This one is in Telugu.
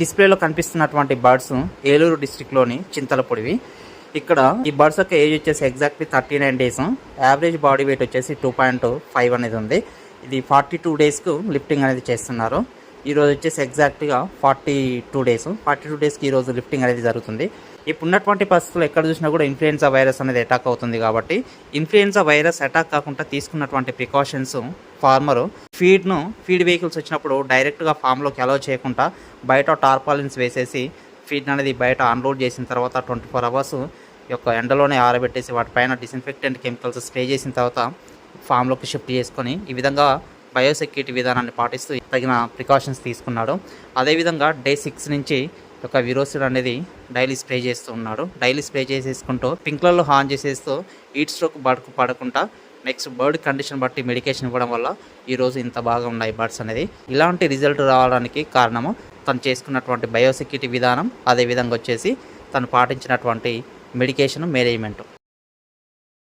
డిస్ప్లేలో కనిపిస్తున్నటువంటి బర్డ్స్ ఏలూరు డిస్టిక్లోని చింతలపొడివి. ఇక్కడ ఈ బర్డ్స్ యొక్క ఏజ్ వచ్చేసి exactly thirty nine days average body weight వచ్చేసి టూ పాయింట్ ఫైవ్ అనేది ఉంది. ఇది ఫార్టీ టూ డేస్కు లిఫ్టింగ్ అనేది చేస్తున్నారు. ఈరోజు వచ్చేసి ఎగ్జాక్ట్గా forty two days forty two డేస్కి ఈరోజు లిఫ్టింగ్ అనేది జరుగుతుంది. ఇప్పుడు ఉన్నటువంటి పరిస్థితుల్లో ఎక్కడ చూసినా కూడా ఇన్ఫ్లుయెన్జా వైరస్ అనేది అటాక్ అవుతుంది కాబట్టి ఇన్ఫ్లుయెన్జా వైరస్ అటాక్ కాకుండా తీసుకున్నటువంటి ప్రికాషన్స్ ఫార్మరు ఫీడ్ను ఫీడ్ వెహికల్స్ వచ్చినప్పుడు డైరెక్ట్గా ఫామ్లోకి అలౌ చేయకుండా బయట టార్పాలిన్స్ వేసేసి ఫీడ్ అనేది బయట అన్లోడ్ చేసిన తర్వాత ట్వంటీ ఫోర్ అవర్స్ యొక్క ఎండలోనే ఆరబెట్టేసి వాటిపైన డిస్ఇన్ఫెక్టెంట్ కెమికల్స్ స్ప్రే చేసిన తర్వాత ఫామ్లోకి షిఫ్ట్ చేసుకొని ఈ విధంగా బయోసెక్యూరిటీ విధానాన్ని పాటిస్తూ తగిన ప్రికాషన్స్ తీసుకున్నాడు. అదేవిధంగా డే సిక్స్ నుంచి ఒక విరోసిడ్ అనేది డైలీ స్ప్రే చేస్తూ ఉన్నాడు. డైలీ స్ప్రే చేసేసుకుంటూ పింక్లలో హాన్ చేసేస్తూ హీట్ స్ట్రోక్ బడుకు పడకుండా నెక్స్ట్ బర్డ్ కండిషన్ బట్టి మెడికేషన్ ఇవ్వడం వల్ల ఈరోజు ఇంత బాగా ఉన్నాయి బర్డ్స్ అనేది. ఇలాంటి రిజల్ట్ రావడానికి కారణము తను చేసుకున్నటువంటి బయోసెక్యూరిటీ విధానం అదేవిధంగా వచ్చేసి తను పాటించినటువంటి మెడికేషన్ మేనేజ్మెంట్.